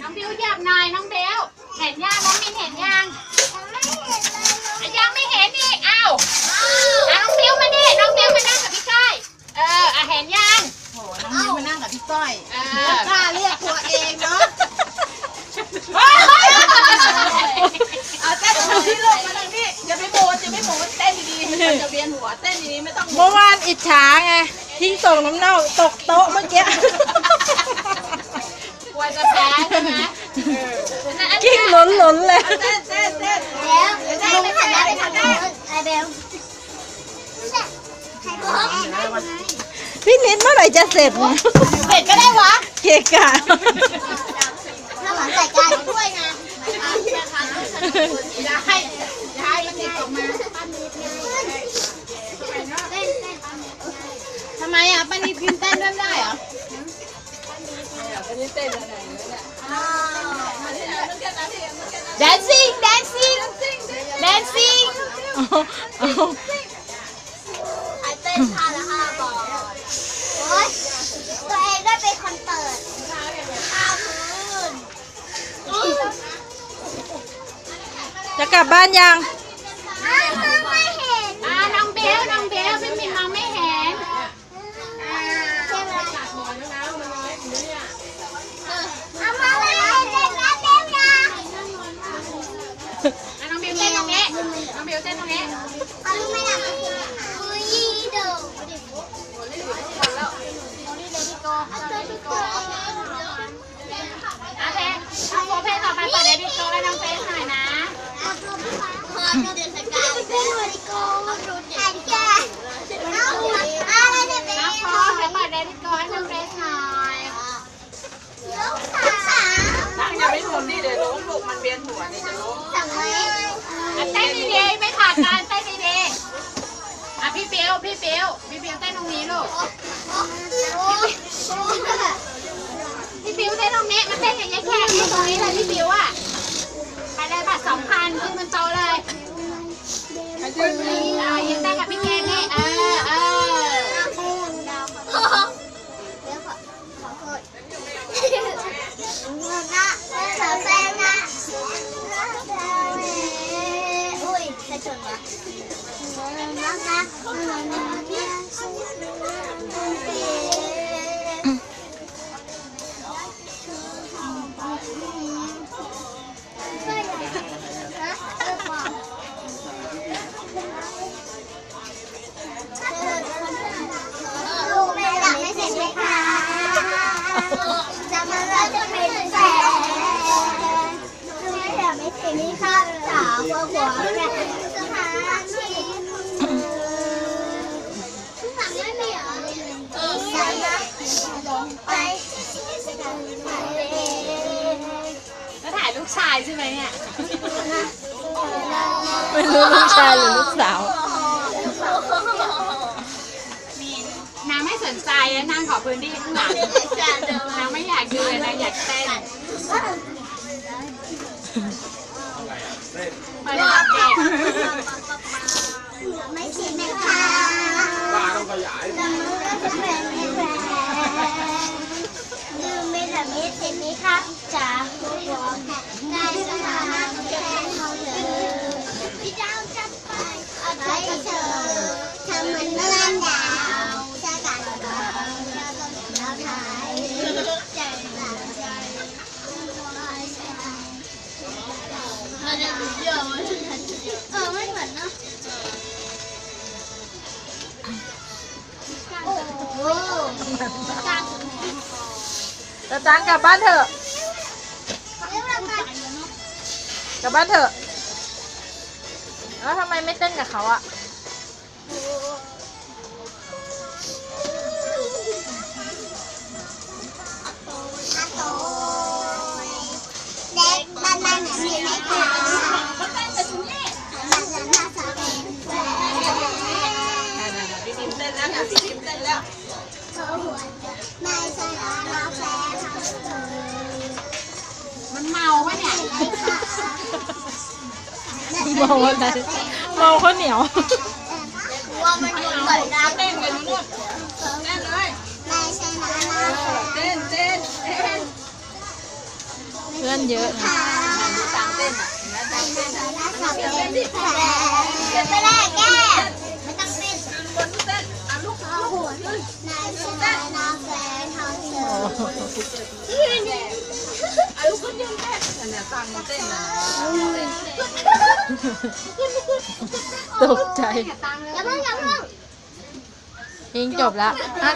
น้องบิวเหยียบหน่อยน้องเบลเห็นยังน้องมินเห็นยังยังไม่เห็นอีกอ้าวอะน้องบิวมาดิน้องบิวมานั่งกับพี่ก้อยเอออะเห็นยังโหน้องมิ้วมานั่งกับพี่ก้อยเอแล้วอกล้าเรียกตัวเองเนาะเฮ้ยเฮ้ยเฮ้ยเอาเต้นตรงนี้ลูกมาตรงนี้อย่าไปโบนอย่าไปโบนเต้นดีๆมันจะเวียนหัวเต้นดีๆไม่ต้องเมื่อวานอิจฉาไงทิ้งส่งน้ำเน่าตกโต๊ะเมื่อกี้ กิ้เนี้งยหล้นหล้นๆเลย เต้นเต้นเต้นแล้วได้ไม่ทันแล้วไม่ทันแล้วไอเบลพี่นิดเมื่อไหร่จะเสร็จนะเสร็จก็ได้วะ เกะกะถ้าหลังใส่จานช่วยไงอย่ dancing dancing dancing เอาเอาไอเต้นท่าละห้าบอลโอ๊ยตัวเองได้เป็นคนเปิดข้าวพื้นจะกลับบ้านยัง น้องเบลเต้นตรงนี้เอาลูกไม่หนักอุ้ยเดี๋ยวเอาตัวพี่โก้อะเพลงเอาโฟเพลงต่อไปเปิดเดบิโกให้น้องเฟสหน่อยนะ เอาตัวพี่โก้เดี๋ยวสกายเป็นหัวดิโก้แอนแกเอาอะไรเนี่ยเป็น น้องพอไปเปิดเดบิโกให้น้องเฟสหน่อย ลูกสาว นั่งอย่าไปทนนี่เดี๋ยวล้มลูกมันเวียนหัวนี่จะล้ม สั่งไหม อะเต้นดีๆไม่ขาดการเต้นดีๆอะ พี่เบลพี่เบลพี่เบลเต้นตรงนี้ลูกพี่บิวเต้นตรงนี้มันเต้นอย่างนี้แค่นี้ตรงนี้เลยพี่บิวอะไปเลยบัตรสองพันขึ้นบนโต๊ะเลยอ่ายืนเต้นกับพี่เกมนี่เออ นะคะลูกไม่หลับไม่เสร็จไหมคะจะมาแล้วจะเป็นแฟนลูไม่หลับไม่เสร็จนี่ค่ะสาวหัว ชายใช่ไหมเนี่ยไม่รู้ลูกชายหรือลูกสาวนางไม่สนใจแล้วนางขอพื้นที่ข้างหลังนางไม่อยากยืนนางอยากเต้นไปเลยเด็กไม่ใช่ไหม ตาจางกลับบ้านเถอะกลับบ้านเถอะ แล้วทำไมไม่เต้นกับเขาอะ เมาอะไรเมาข้าวเหนียวว่ามันอยู่ก่อนนะเต้นกันนู่นเต้นเลยไม่ใช่นะเราแฟนเต้นเต้นเต้นอนเยอะนะตังเต้นอะเห็นไหมตังเต้นอะเต้นไม่ได้แก้ไม่ต้องเต้นคนเต้นอะลูกเอาหัวนนายชนะน้องแฟนเขาเธออะลูกคนยืนเต้ นอันเนี้ยตังเต้นอะตกใจ อย่าเพิ่งอย่าเพิ่งยิงจบแล้วอะ